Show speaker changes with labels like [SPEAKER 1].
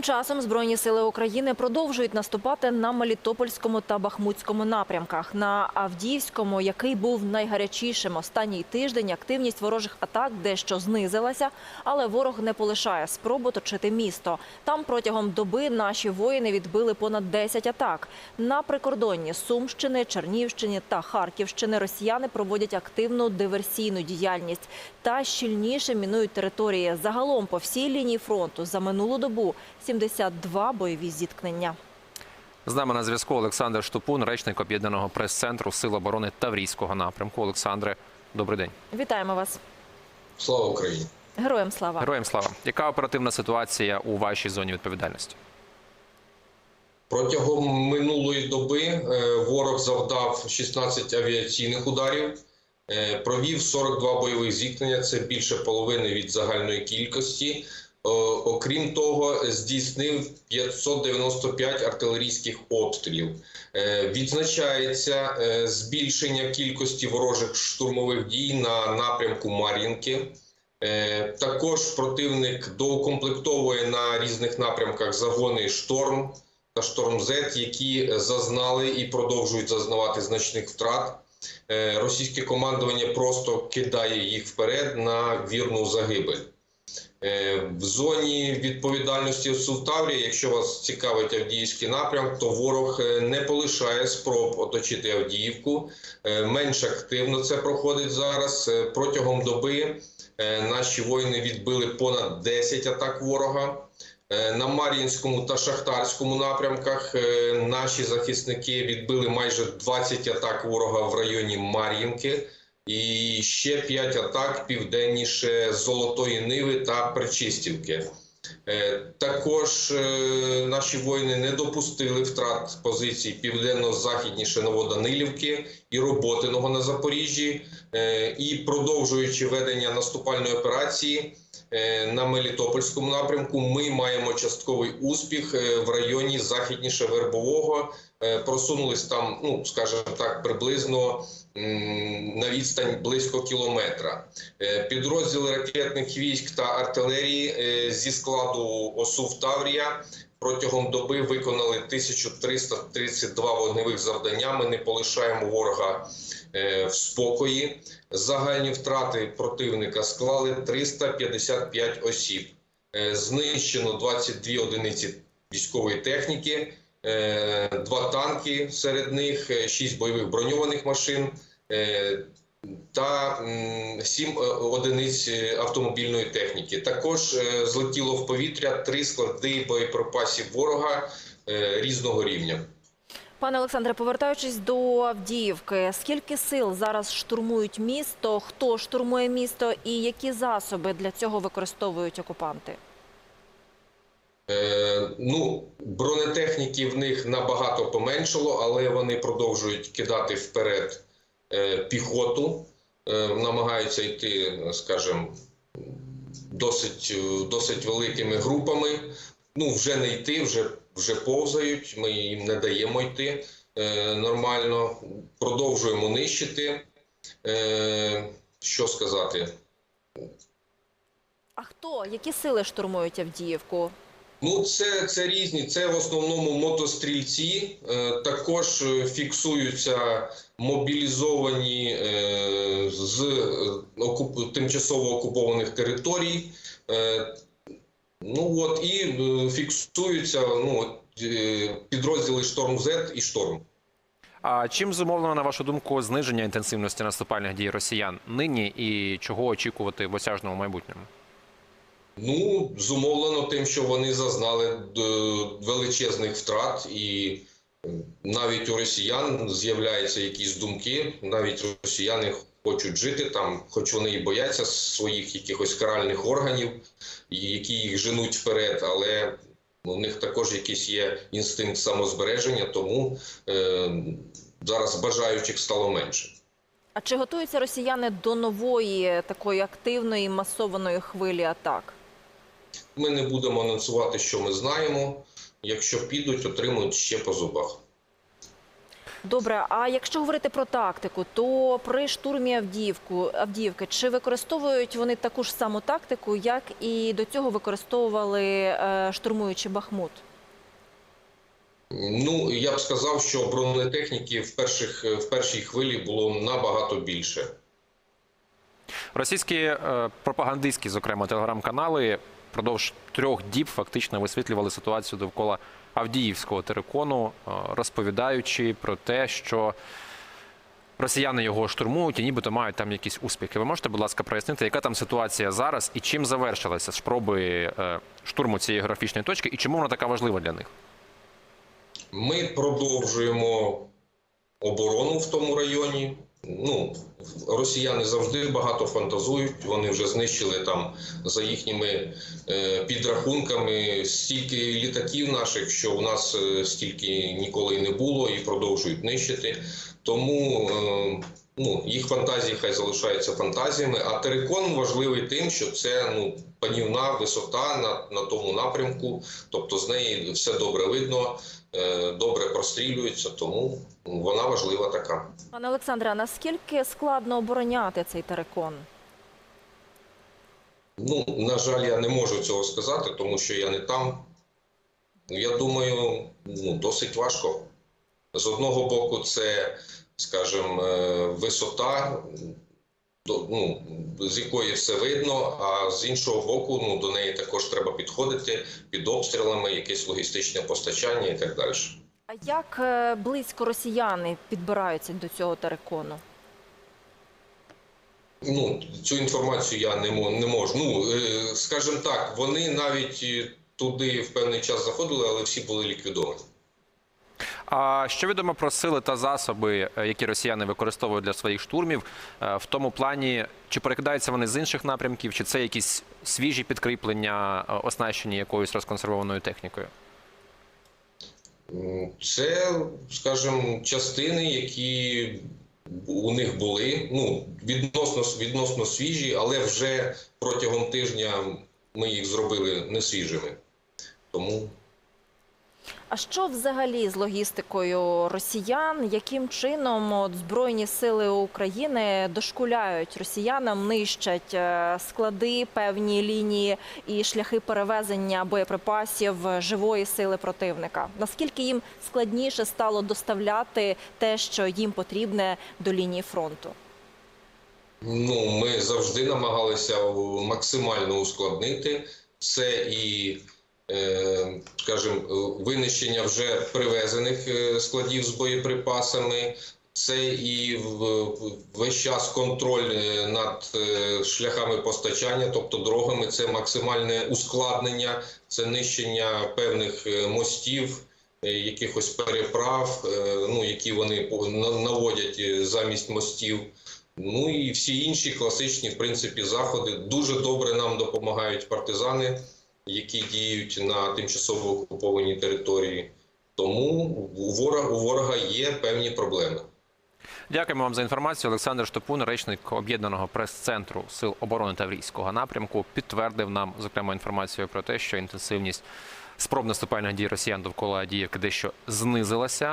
[SPEAKER 1] Тим часом Збройні сили України продовжують наступати на Мелітопольському та Бахмутському напрямках. На Авдіївському, який був найгарячішим останній тиждень, активність ворожих атак дещо знизилася, але ворог не полишає спроб оточити місто. Там протягом доби наші воїни відбили понад 10 атак. На прикордонні Сумщини, Чернівщини та Харківщини росіяни проводять активну диверсійну діяльність та щільніше мінують території. Загалом по всій лінії фронту за минулу добу 72 бойові зіткнення.
[SPEAKER 2] З нами на зв'язку Олександр Штупун, речник об'єднаного прес-центру Сил оборони Таврійського напрямку. Олександре, добрий день.
[SPEAKER 1] Вітаємо вас.
[SPEAKER 3] Слава Україні!
[SPEAKER 1] Героям слава.
[SPEAKER 2] Героям слава. Яка оперативна ситуація у вашій зоні відповідальності?
[SPEAKER 3] Протягом минулої доби е, ворог завдав 16 авіаційних ударів, е, провів 42 бойових зіткнення. Це більше половини від загальної кількості. О, Окрім того, здійснив 595 артилерійських обстрілів. Е, Відзначається е, збільшення кількості ворожих штурмових дій на напрямку Мар'їнки. Е, Також противник доукомплектовує на різних напрямках загони шторм та шторм З, які зазнали і продовжують зазнавати значних втрат. Е, Російське командування просто кидає їх вперед на вірну загибель. Е, В зоні відповідальності Сувтаврія, якщо вас цікавить Авдіївський напрям, то ворог е, не полишає спроб оточити Авдіївку. Е, Менш активно це проходить зараз. Протягом доби наші воїни відбили понад 10 атак ворога. На Мар'їнському та Шахтарському напрямках наші захисники відбили майже 20 атак ворога в районі Мар'їнки і ще 5 атак південніше Золотої Ниви та Причистівки. Е, Також е, наші воїни не допустили втрат позицій південно-західніше Новоданилівки і Роботиного на Запоріжжі, Е, і продовжуючи ведення наступальної операції. Е, На Мелітопольському напрямку ми маємо частковий успіх е, в районі західніше Вербового. Е, Просунулись там, ну скажімо так, приблизно на відстань близько кілометра. Підрозділи ракетних військ та артилерії зі складу ОСУВ Таврія протягом доби виконали 1332 вогневих завдання. Ми не полишаємо ворога в спокої. Загальні втрати противника склали 355 осіб. Е, Знищено 22 одиниці військової техніки, е, два танки серед них, 6 бойових броньованих машин е, та 7 одиниць е, автомобільної техніки. Також е, злетіло в повітря три склади боєприпасів ворога е, різного рівня.
[SPEAKER 1] Пане Олександре, повертаючись до Авдіївки, скільки сил зараз штурмують місто? Хто штурмує місто і які засоби для цього використовують окупанти?
[SPEAKER 3] Е, ну, бронетехніки в них набагато поменшало, але вони продовжують кидати вперед е, піхоту, е, намагаються йти, скажімо, досить, досить великими групами. Ну, вже не йти, вже, вже повзають. Ми їм не даємо йти е, нормально. Продовжуємо нищити. Е, що сказати?
[SPEAKER 1] А хто? Які сили штурмують Авдіївку?
[SPEAKER 3] Ну, це, це різні. Це в основному мотострільці. Е, також е, фіксуються мобілізовані е, з е, окуп... тимчасово окупованих територій. Е, ну от і е, фіксуються ну, е, підрозділи Шторм З і Шторм.
[SPEAKER 2] А чим зумовлено, на вашу думку, зниження інтенсивності наступальних дій росіян нині і чого очікувати в осяжному майбутньому?
[SPEAKER 3] Ну, зумовлено тим, що вони зазнали е, величезних втрат, і навіть у росіян з'являються якісь думки. Навіть росіяни хочуть жити там, хоч вони і бояться своїх якихось каральних органів, які їх женуть вперед, але у них також якийсь є інстинкт самозбереження, тому е, зараз бажаючих стало менше.
[SPEAKER 1] А чи готуються росіяни до нової такої активної масованої хвилі атак?
[SPEAKER 3] Ми не будемо анонсувати, що ми знаємо. Якщо підуть, отримують ще по зубах.
[SPEAKER 1] Добре, а якщо говорити про тактику, то при штурмі Авдіївку, Авдіївки чи використовують вони таку ж саму тактику, як і до цього використовували е, штурмуючи Бахмут?
[SPEAKER 3] Ну я б сказав, що бронетехніки в перших в першій хвилі було набагато більше.
[SPEAKER 2] Російські е, пропагандистські, зокрема, телеграм-канали продовж трьох діб фактично висвітлювали ситуацію довкола Авдіївського терикону, е, розповідаючи про те, що росіяни його штурмують і нібито мають там якісь успіхи. Ви можете, будь ласка, прояснити, яка там ситуація зараз і чим завершилися спроби е, штурму цієї географічної точки, і чому вона така важлива для них?
[SPEAKER 3] Ми продовжуємо оборону в тому районі. Ну, росіяни завжди багато фантазують. Вони вже знищили там за їхніми е, підрахунками стільки літаків наших, що у нас е, стільки ніколи не було і продовжують нищити. Тому е, ну, їх фантазії хай залишаються фантазіями. А терикон важливий тим, що це ну, панівна висота на, на тому напрямку, тобто з неї все добре видно, добре прострілюється, тому вона важлива така.
[SPEAKER 1] Пане Олександре, а наскільки складно обороняти цей терикон?
[SPEAKER 3] Ну, на жаль, я не можу цього сказати, тому що я не там. Я думаю, ну, досить важко. З одного боку, це, скажімо, е, висота, до- ну, з якої все видно, а з іншого боку, ну, до неї також треба підходити під обстрілами, якесь логістичне постачання і так далі.
[SPEAKER 1] А як е, близько росіяни підбираються до цього терикону?
[SPEAKER 3] Ну, цю інформацію я не, не можу. Ну, е, скажімо так, вони навіть е, туди в певний час заходили, але всі були ліквідовані.
[SPEAKER 2] А що відомо про сили та засоби, е, які росіяни використовують для своїх штурмів, е, в тому плані, чи перекидаються вони з інших напрямків, чи це якісь свіжі підкріплення, е, оснащені якоюсь розконсервованою технікою?
[SPEAKER 3] Це, скажімо, частини, які у них були, ну, відносно, відносно свіжі, але вже протягом тижня ми їх зробили не свіжими. Тому
[SPEAKER 1] А що взагалі з логістикою росіян? Яким чином от, збройні сили України дошкуляють росіянам, нищать е, склади, певні лінії і шляхи перевезення боєприпасів живої сили противника? Наскільки їм складніше стало доставляти те, що їм потрібне до лінії фронту?
[SPEAKER 3] Ну, ми завжди намагалися максимально ускладнити це і, е, скажімо, винищення вже привезених е, складів з боєприпасами. Це і весь час контроль е, над е, шляхами постачання, тобто дорогами, це максимальне ускладнення, це нищення певних е, мостів, е, якихось переправ, е, ну, які вони наводять е, замість мостів. Ну і всі інші класичні, в принципі, заходи. Дуже добре нам допомагають партизани, які діють на тимчасово окупованій території. Тому у ворога, у ворога є певні проблеми.
[SPEAKER 2] Дякуємо вам за інформацію. Олександр Штопун, речник об'єднаного прес-центру Сил оборони Таврійського напрямку, підтвердив нам зокрема інформацію про те, що інтенсивність спроб наступальних дій росіян довкола Адіївки дещо знизилася.